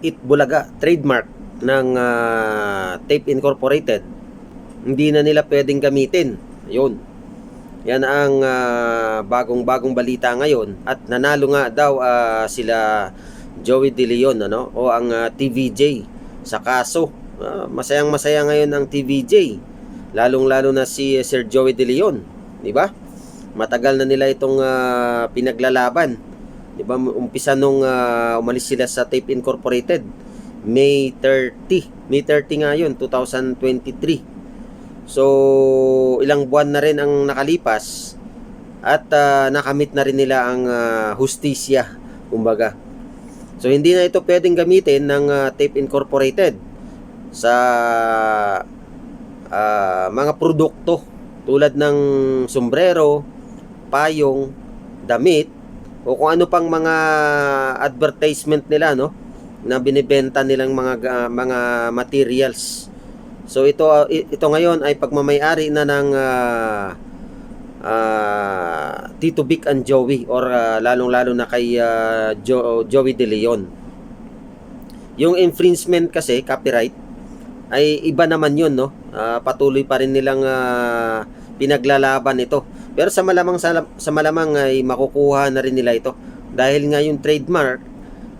It Bulaga trademark ng ah, Tape Incorporated hindi na nila pwedeng gamitin. Yun. Yan ang ah, bagong-bagong balita ngayon at nanalo nga daw ah, sila Joey De Leon ano o ang ah, TVJ sa kaso. Ah, masayang-masaya ngayon ang TVJ. Lalong-lalo na si Sir Joey De Leon, di ba? Matagal na nila itong ah, pinaglalaban. Di ba? Umpisa nung ah, umalis sila sa Tape Incorporated. May 30. May 30 nga yun, 2023. So, ilang buwan na rin ang nakalipas at ah, nakamit na rin nila ang ah, hustisya, kumbaga. So, hindi na ito pwedeng gamitin ng ah, Tape Incorporated sa ah, mga produkto tulad ng sombrero, payong, damit, o kung ano pang mga advertisement nila, no? na binibenta nilang mga ga- mga materials. So ito uh, ito ngayon ay pagmamay-ari na ng ah, ah, Tito Vic and Joey or ah, lalong-lalo na kay ah, Jo- Joey De Leon. Yung infringement kasi copyright ay iba naman 'yun no. Ah, patuloy pa rin nilang ah, pinaglalaban ito. Pero sa malamang sa, sa malamang ay makukuha na rin nila ito dahil nga yung trademark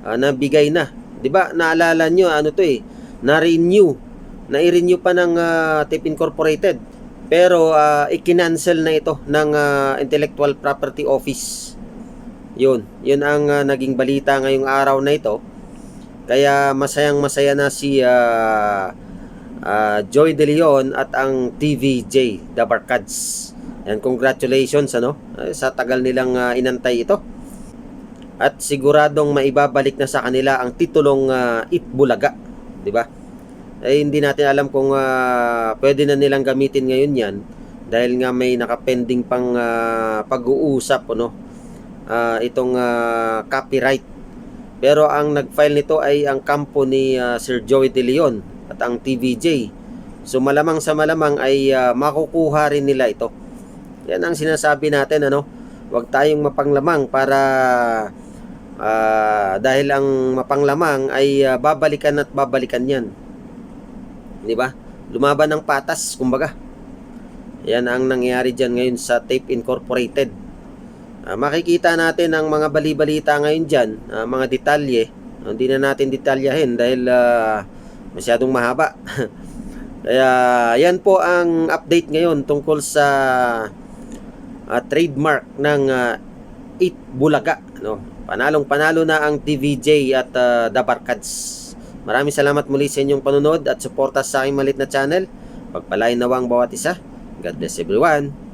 ah, nabigay na. 'Di ba? Naalala nyo ano to eh, na-renew. Na-renew pa ng ah, Tape Incorporated. Pero ah, i-cancel na ito ng ah, Intellectual Property Office. 'Yun, 'yun ang ah, naging balita ngayong araw na ito. Kaya masayang masaya na si ah, ah, Joy De Leon at ang TVJ, The Barkads. And congratulations ano, eh, sa tagal nilang ah, inantay ito at siguradong maibabalik na sa kanila ang titulong uh, Itbulaga, 'di ba? Eh hindi natin alam kung ah, pwede na nilang gamitin ngayon 'yan dahil nga may nakapending pang ah, pag-uusap ano ah, itong ah, copyright. Pero ang nag-file nito ay ang kampo ni ah, Sir Joey De Leon at ang TVJ. So malamang sa malamang ay ah, makukuha rin nila ito. Yan ang sinasabi natin ano. Huwag tayong mapanglamang para Ah, dahil ang mapanglamang ay ah, babalikan at babalikan yan. Di ba? Lumaban ng patas, kumbaga. Yan ang nangyayari dyan ngayon sa Tape Incorporated. Ah, makikita natin ang mga bali-balita ngayon dyan, ah, mga detalye. Hindi na natin detalyahin dahil ah, masyadong mahaba. Kaya yan po ang update ngayon tungkol sa ah, trademark ng ah, It Bulaga. No? Panalong panalo na ang TVJ at uh, The Barkads. Maraming salamat muli sa inyong panunod at suporta sa aking malit na channel. Pagpalain nawa ang bawat isa. God bless everyone.